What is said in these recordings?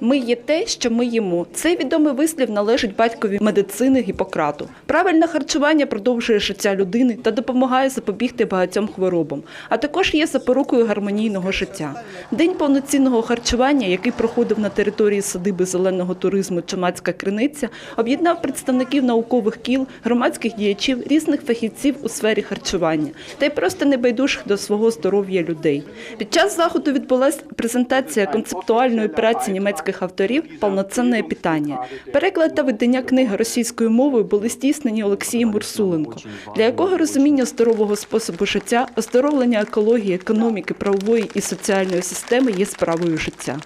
Ми є те, що ми їмо. Цей відомий вислів належить батькові медицини Гіппократу. Правильне харчування продовжує життя людини та допомагає запобігти багатьом хворобам, а також є запорукою гармонійного життя. День повноцінного харчування, який проходив на території садиби зеленого туризму Чумацька криниця, об'єднав представників наукових кіл, громадських діячів, різних фахівців у сфері харчування та й просто небайдужих до свого здоров'я людей. Під час заходу відбулася презентація концептуальної праці німецьких авторів Повноцінне питання. Переклад та видання книги російською мовою були здійснені Олексієм Урсуленко, для якого розуміння здорового способу життя, оздоровлення екології, економіки, правової і соціальної системи є справою життя.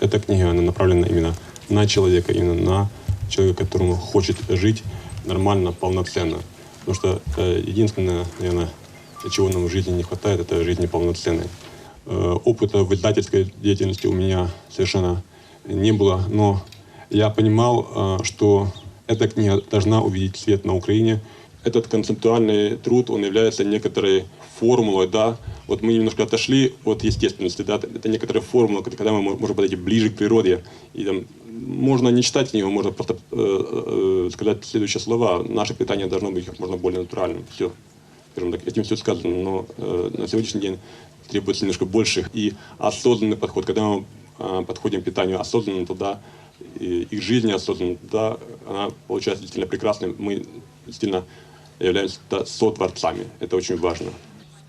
Эта книга, она направлена именно на человека, именно на человека, которому хочет жить нормально, полноценно. Потому что э, единственное, наверное, чего нам в жизни не хватает, это жизни полноценной. Э, опыта в издательской деятельности у меня совершенно не было, но я понимал, э, что эта книга должна увидеть свет на Украине. Этот концептуальный труд, он является некоторой формулой, да, вот мы немножко отошли от естественности, да, это некоторая формула, когда мы мо- можем подойти ближе к природе, и там можно не читать книгу, можно просто э, э, сказать следующие слова. Наше питание должно быть как можно более натуральным. Все, скажем так, этим все сказано, но э, на сегодняшний день требуется немножко больших и осознанный подход. Когда мы э, подходим к питанию осознанно, тогда и, и к жизни осознанно, тогда она получается действительно прекрасной. Мы действительно являемся сотворцами. Это очень важно.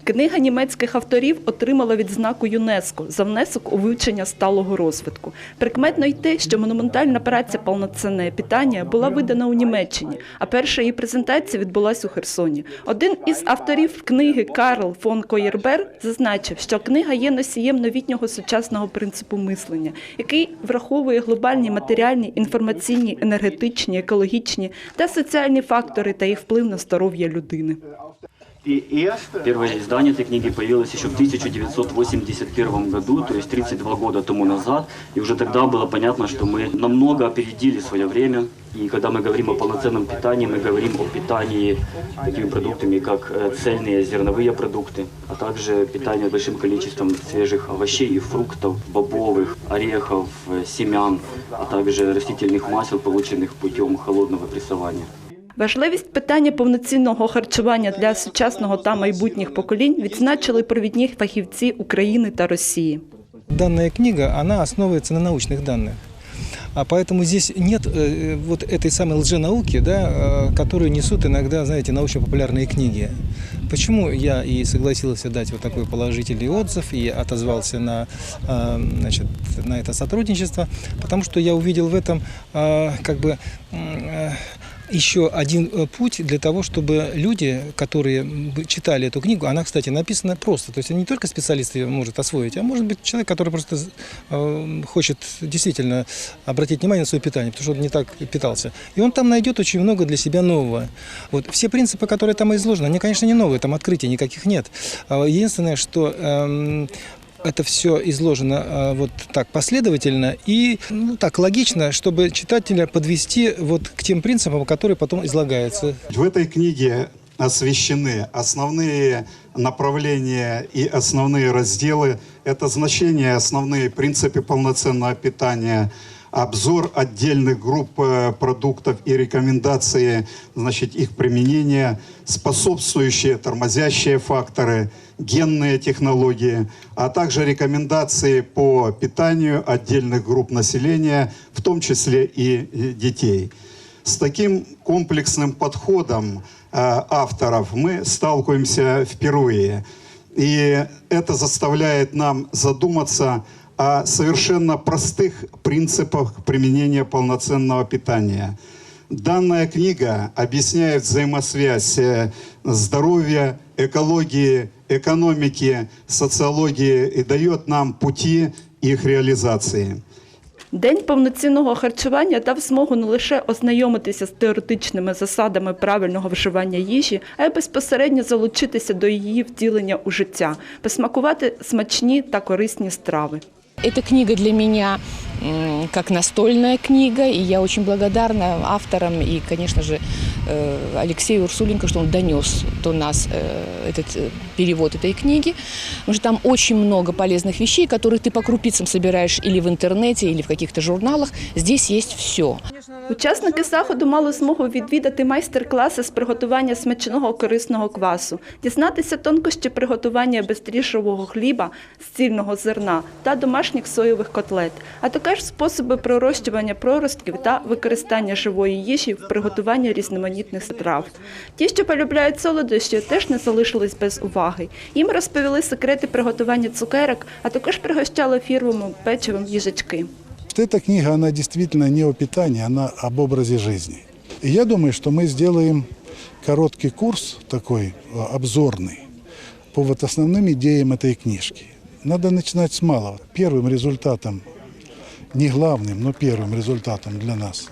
Книга німецьких авторів отримала відзнаку ЮНЕСКО за внесок у вивчення сталого розвитку. Прикметно й те, що монументальна праця «Повноцінне питання» була видана у Німеччині, а перша її презентація відбулася у Херсоні. Один із авторів книги Карл фон Койербер зазначив, що книга є носієм новітнього сучасного принципу мислення, який враховує глобальні матеріальні, інформаційні, енергетичні, екологічні та соціальні фактори та їх вплив на здоров'я людини. Первое издание этой книги появилось еще в 1981 году, то есть 32 года тому назад. И уже тогда было понятно, что мы намного опередили свое время. И когда мы говорим о полноценном питании, мы говорим о питании такими продуктами, как э, цельные зерновые продукты, а также питание большим количеством свежих овощей и фруктов, бобовых, орехов, э, семян, а также растительных масел, полученных путем холодного прессования. Важливість питання повноцінного харчування для сучасного та майбутніх поколінь відзначили провідні фахівці України та Росії. Данная книга, она основывается на научных данных. А поэтому здесь нет э, вот этой самой лженауки, да, э, которую несут иногда, знаете, научно-популярные книги. Почему я и согласился дать вот такой положительный отзыв и отозвался на, э, значит, на это сотрудничество? Потому что я увидел в этом э, как бы м, э, еще один э, путь для того, чтобы люди, которые читали эту книгу, она, кстати, написана просто, то есть не только специалист ее может освоить, а может быть человек, который просто э, хочет действительно обратить внимание на свое питание, потому что он не так питался. И он там найдет очень много для себя нового. Вот все принципы, которые там изложены, они, конечно, не новые, там открытий никаких нет. А Единственное, что эм, это все изложено э, вот так последовательно и ну, так логично, чтобы читателя подвести вот к тем принципам, которые потом излагаются. В этой книге освещены основные направления и основные разделы. Это значение, основные принципы полноценного питания, обзор отдельных групп э, продуктов и рекомендации, значит, их применения, способствующие, тормозящие факторы, генные технологии, а также рекомендации по питанию отдельных групп населения, в том числе и детей. С таким комплексным подходом э, авторов мы сталкиваемся впервые. И это заставляет нам задуматься о совершенно простых принципах применения полноценного питания. Данная книга объясняет взаимосвязь э, здоровья, экологии, экономики, социологии и дает нам пути их реализации. День повноцінного харчування дав змогу не лише ознайомитися з теоретичними засадами правильного вживання їжі, а й безпосередньо залучитися до її втілення у життя, посмакувати смачні та корисні страви. Эта книга для меня как настольная книга, и я очень благодарна авторам и, конечно же, Алексею Урсуленко, что он донес до нас э, этот э, перевод этой книги. Потому что там очень много полезных вещей, которые ты по крупицам собираешь или в интернете, или в каких-то журналах. Здесь есть все. Учасники заходу мали змогу відвідати майстер-класи з приготування смачного корисного квасу, дізнатися тонкощі приготування бездріжджового хліба з цільного зерна та домашніх соєвих котлет, а також способи пророщування проростків та використання живої їжі в приготуванні різноманітних страв. Ті, що полюбляють солодощі, теж не залишились без уваги. Їм розповіли секрети приготування цукерок, а також пригощали фірмовим печивом їжачки. что эта книга, она действительно не о питании, она об образе жизни. И я думаю, что мы сделаем короткий курс такой э, обзорный по вот основным идеям этой книжки. Надо начинать с малого. Первым результатом, не главным, но первым результатом для нас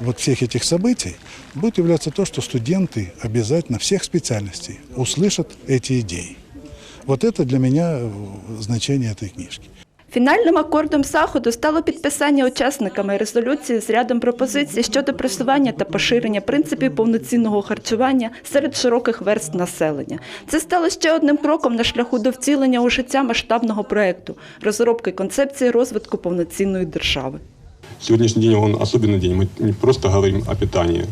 вот всех этих событий будет являться то, что студенты обязательно всех специальностей услышат эти идеи. Вот это для меня э, значение этой книжки. Фінальним акордом заходу стало підписання учасниками резолюції з рядом пропозицій щодо просування та поширення принципів повноцінного харчування серед широких верств населення. Це стало ще одним кроком на шляху до втілення у життя масштабного проекту розробки концепції розвитку повноцінної держави. Сегодняшний день, он особенный день. Мы не просто говорим о питании,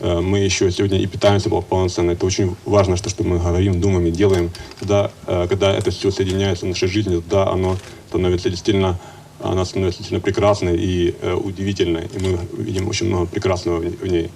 э, мы еще сегодня и питаемся пол- полноценно. Это очень важно, что, что мы говорим, думаем и делаем. Тогда, э, когда это все соединяется в нашей жизни, тогда оно становится действительно, она становится действительно прекрасной и э, удивительной. И мы видим очень много прекрасного в ней- в ней.